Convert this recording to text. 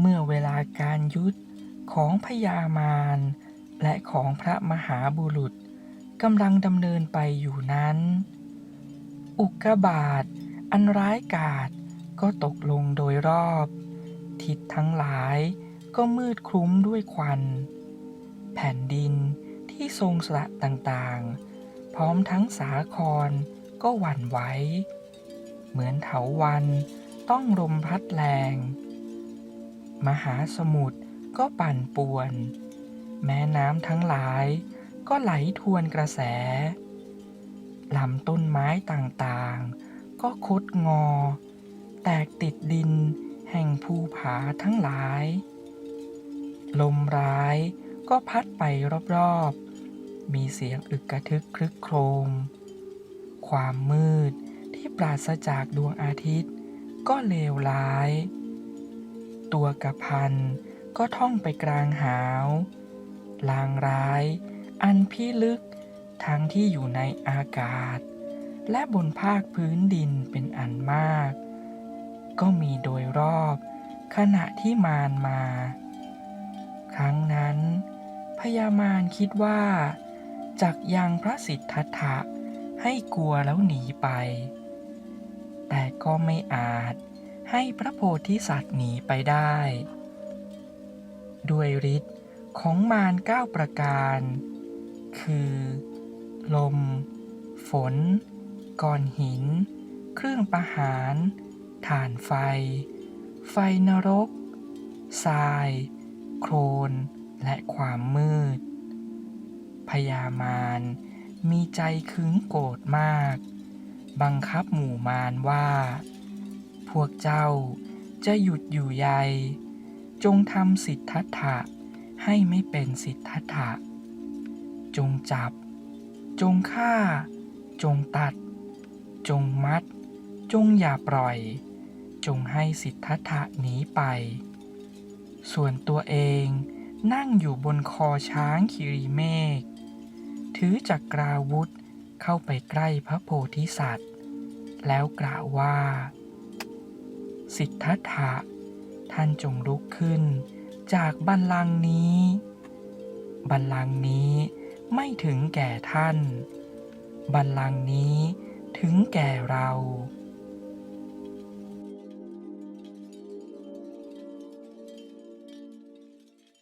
เมื่อเวลาการยุทธของพญามารและของพระมหาบุรุษกำลังดำเนินไปอยู่นั้น อุกกาบาตอันร้ายกาจก็ตกลงโดยรอบ ทิศทั้งหลายก็มืดคลุ้มด้วยควัน แผ่นดินที่ทรงสระต่างๆ พร้อมทั้งสาครก็หวั่นไหว เหมือนเถาวันต้องลมพัดแรง มหาสมุทรก็ปั่นป่วน แม้น้ำทั้งหลายก็ไหลทวนกระแสลำต้นไม้ต่างๆ ก็คดงอ แตกติดดินแห่งภูผาทั้งหลาย ลมร้ายก็พัดไปรอบๆ มีเสียงอึกกระทึกครึกโครม ความมืดที่ปราศจากดวงอาทิตย์ก็เลวร้าย ตัวกระพันก็ท่องไปกลางหาว ลางร้าย อันพิลึก ทั้งที่อยู่ในอากาศ และบนภาคพื้นดินเป็นอันมาก ก็มีโดยรอบ ขณะที่มารมา ครั้งนั้น พญามารคิดว่า จักยังพระสิทธัตถะให้กลัวแล้วหนีไป แต่ก็ไม่อาจ ให้พระโพธิสัตว์หนีไปได้ ด้วยฤทธิ์ของมารเก้าประการ คือ ลม ฝน ก้อนหิน เครื่องประหารถ่านไฟ ไฟนรก ทราย โคลนและความมืดพญามารมีใจขึงโกรธมาก บังคับหมู่มารว่า พวกเจ้าจะหยุดอยู่ใยจงทำสิทธัตถะให้ไม่เป็นสิทธัตถะ จงจับ จงฆ่า จงตัด จงมัด จงอย่าปล่อย จงให้สิทธัตถะหนีไป ส่วนตัวเองนั่งอยู่บนคอช้างคิริเมฆถือจักราวุธเข้าไปใกล้พระโพธิสัตว์ แล้วกล่าวว่า สิทธัตถะ ท่านจงลุกขึ้น จากบัลลังก์นี้ บัลลังก์นี้ไม่ถึงแก่ท่าน บัลลังก์นี้ถึงแก่เรา